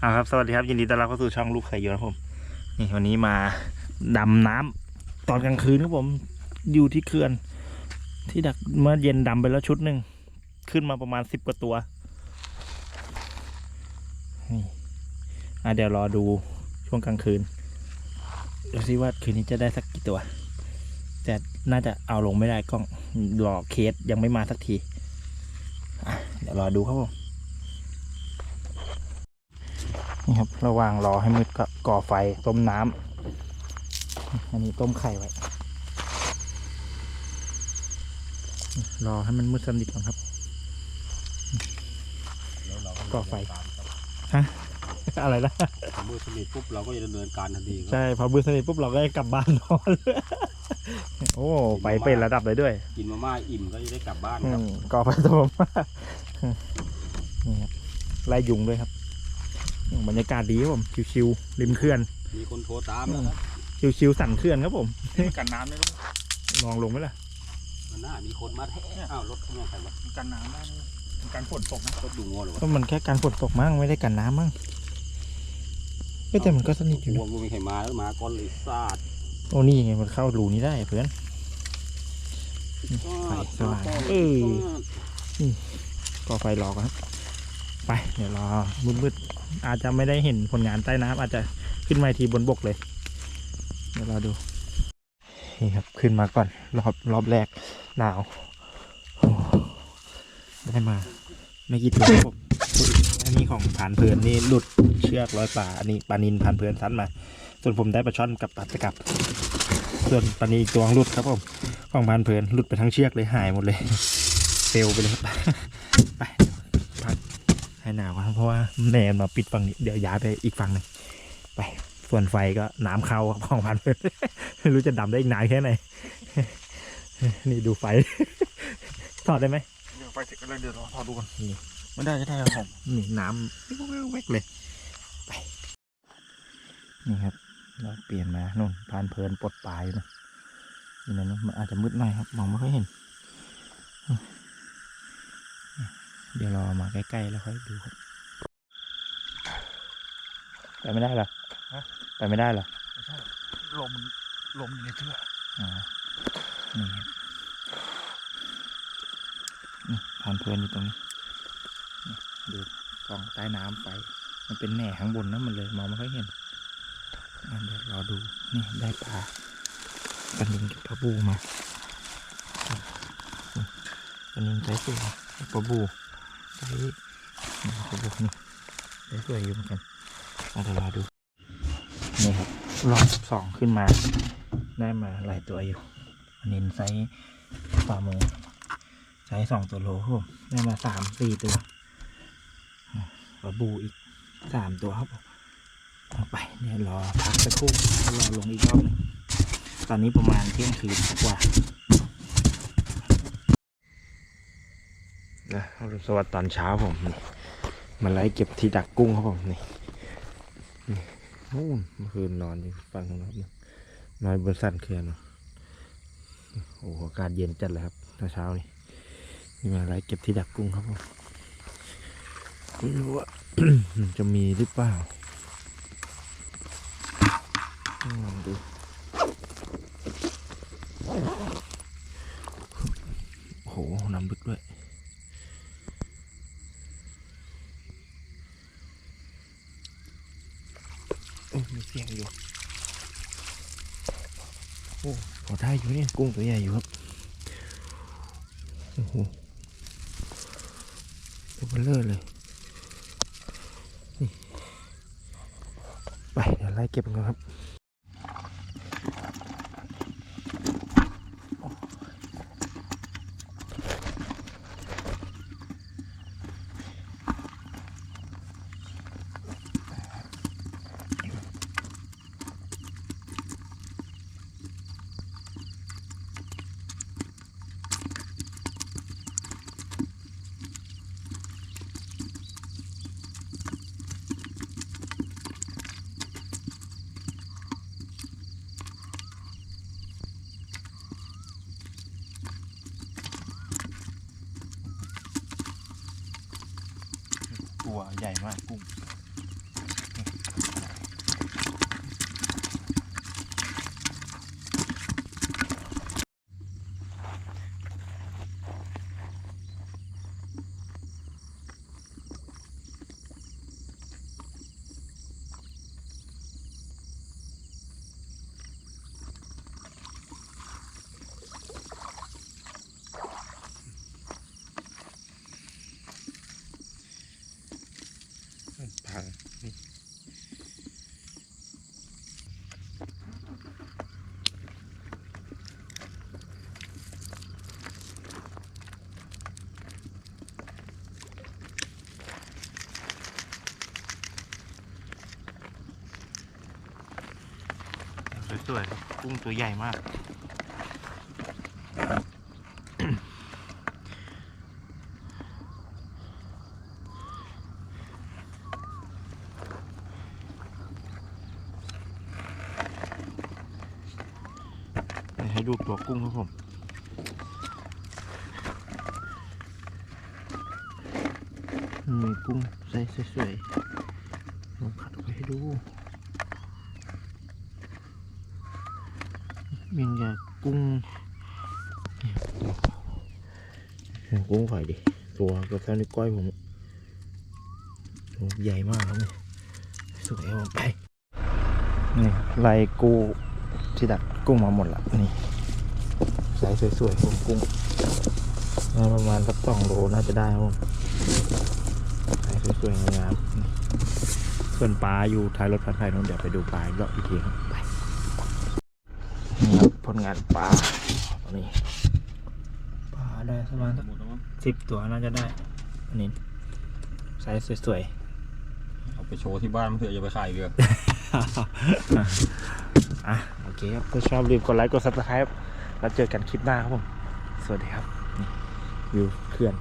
เอาครับ สวัสดีครับ ยินดีต้อนรับเข้าสู่ช่องลูกไข่ยนต์ครับผม นี่วันนี้มาดำน้ำตอนกลางคืนครับผม อยู่ที่เขื่อน ที่ดักเมื่อเย็นดำไปแล้วชุดหนึ่ง ขึ้นมาประมาณสิบกว่าตัว นี่อะเดี๋ยวรอดูช่วงกลางคืนดูซิว่าคืนนี้จะได้สักกี่ตัว แต่น่าจะเอาลงไม่ได้กล้องรอเคสยังไม่มาสักที เดี๋ยวรอดูครับผม นี่ครับ ระหว่างรอให้มืดก็ก่อไฟต้มน้ำอันนี้ต้มไข่ไว้ รอให้มันมืดสนิทก่อนครับแล้วเราก่อไฟดำเนินการครับอะไรนะเมื่อสนิทปุ๊บเราก็จะดำเนินการทันทีครับใช่พอมืดสนิทปุ๊บเราก็ได้กลับบ้านนอนโอ้ไปเป็นระดับเลยด้วย กินมาม่าอิ่มก็จะได้กลับบ้านอืครับมก่อไฟต้มนี่ครับไล่ยุงด้วยครับอืม บรรยากาศดีครับผมชิวๆริมเขื่อน มีคนโทรตามแล้วครับชิวๆสันเขื่อนครับผมมีกันน้ำได้ด้วยลองลงไหมล่ะมันน่ามีคนมาแท้อ้าวรถเขาเนี่ยใครวะมีกันน้ำได้ด้วยมีกันฝนตกนะรถดูงัวเหรอวะก็มันแค่การฝนตกมั้งไม่ได้กันน้ำมั้งเอ้ยแต่มันก็สนิทอยู่งัวนะมันไม่ใครมาแล้วมาก้อนเลยซาดโอ้นี่ไงมันเข้ารูนี้ได้เพื่อนไฟสว่างเออก่อไฟรอกันครับ ไปเดี๋ยวรอมืดๆอาจจะไม่ได้เห็นผลงานใต้น้ำอาจจะขึ้นมาทีบนบกเลย เดี๋ยวรอดูนี่ครับขึ้นมาก่อนรอบรอบแรกหนาวโอ้ได้มาไม่กี่ตัวครับผมอันนี้ของผ่านเพลินนี่หลุดเชือกร้อยป่าอันนี้ปลานินผ่านเพลินซัดมา ส่วนผมได้ปลาช่อนกับปลาตะกับ ส่วนปลานินตัวหลุดครับผมของผ่านเพลินหลุดไปทั้งเชือกเลยหายหมดเลยเฟลไปเลยครับไป ให้หนาวครับเพราะว่าแนนมาปิดฝั่งนี้เดี๋ยวย้ายไปอีกฝั่งหนึ่งไป ส่วนไฟก็น้ำเข้าครับของพันเพลินไม่รู้จะดำได้อีกนานแค่ไหนนี่ดูไฟ ถอดได้ไหมเดี๋ยวไฟเสร็จก็เลยเดี๋ยวรอพอดูกันนี่ไม่ได้จะได้ครับผมนี่น้ำแวกๆเลยไปนี่ครับเราเปลี่ยนมานู่นพานเพลินปลดปลายนะนี่นะมันอาจจะมืดหน่อยครับมองไม่ค่อยเห็น เดี๋ยวรอมาใกล้ๆแล้วค่อยดูครับไปไม่ได้เหรอไปไม่ได้เหรอไม่ใช่ลมลมอยู่ในเชือกอ๋อนี่ครับนี่พานเพลินอยู่ตรงนี้นี่ดูกล่องใต้น้ำไป มันเป็นแหน่ข้างบนนะมันเลยมองไม่ค่อยเห็นงั้นเดี๋ยวรอดูนี่ได้ปลาปลานินกับปลาบูมานี่ปลานินใช้สวยปลาบูใช้ นี่ปดูนี่ได้สวยอยู่เหมือนกันเอาเดี๋ยวรอดู นี่ครับรอบสองขึ้นมา ได้มาหลายตัวอยู่นินไซส์ฝ่ามือไซส์สองตัวโลครับผมได้มาสามสี่ตัวปลาบูอีกสามตัวครับผมเอาไปเดี๋ยวรอพักสักครู่แล้วรอลงอีกรอบหนึงตอนนี้ประมาณเที่ยงคืนกว่า นะสวัสดีตอนเช้าผมนี่มาไล่เก็บที่ดักกุ้งครับผมนี่นี่นู่นเมื่อคืนนอนอยู่ฝั่งครับนอนบนสันเขื่อนโอ้โหอากาศเย็นจัดเลยครับตอนเช้านี่มีมาอะไรเก็บที่ดักกุ้งครับผมไม่รู้ว่าจะมีหรือเปล่าลองดูโอ้โหน้ำลึกด้วย โอ้มีเสียงอยู่โอ้พอได้อยู่เนี่ยกุ้งตัวใหญ่อยู่ครับโอ้โหตัวเบลเลอร์เลยไปเดี๋ยวไล่เก็บกันครับ ตัวใหญ่มากกุ้ง สวยครับกุ้งตัวใหญ่มาก ให้ดูตัวกุ้งครับผมมีกุ้งใส่สวยๆลองขัดออกไปให้ดู มีอย่างกุ้งเนี่ยกุ้งฝอยดิ ตัวกับเท่านิ้วก้อยผมตัวใหญ่มากครับเนี่ยสวยครับผมไป นี่ไล่กูที่ดักกุ้งมาหมดละนี่ใส่สวยๆผมกุ้งได้ประมาณสักสองโลน่าจะได้ครับผมใส่สวยๆงามๆนี่ส่วนปลาอยู่ท้ายรถพันไผ่นู้นเดี๋ยวไปดูปลาอีกรอบอีกทีครับไปนี่ครับ ผลงานปลาตัวนี้ปลาได้ประมาณสักหมดแล้วมั้งสิบตัวน่าจะได้ อันนี้ใส่สวยเอาไปโชว์ที่บ้านมันเถอะอย่าไปขายเรือๆอะโอเคครับถ้าชอบรีบกดไลค์กดซับสไครป์แล้วเจอกันคลิปหน้าครับผม สวัสดีครับ นี่วิวเขื่อน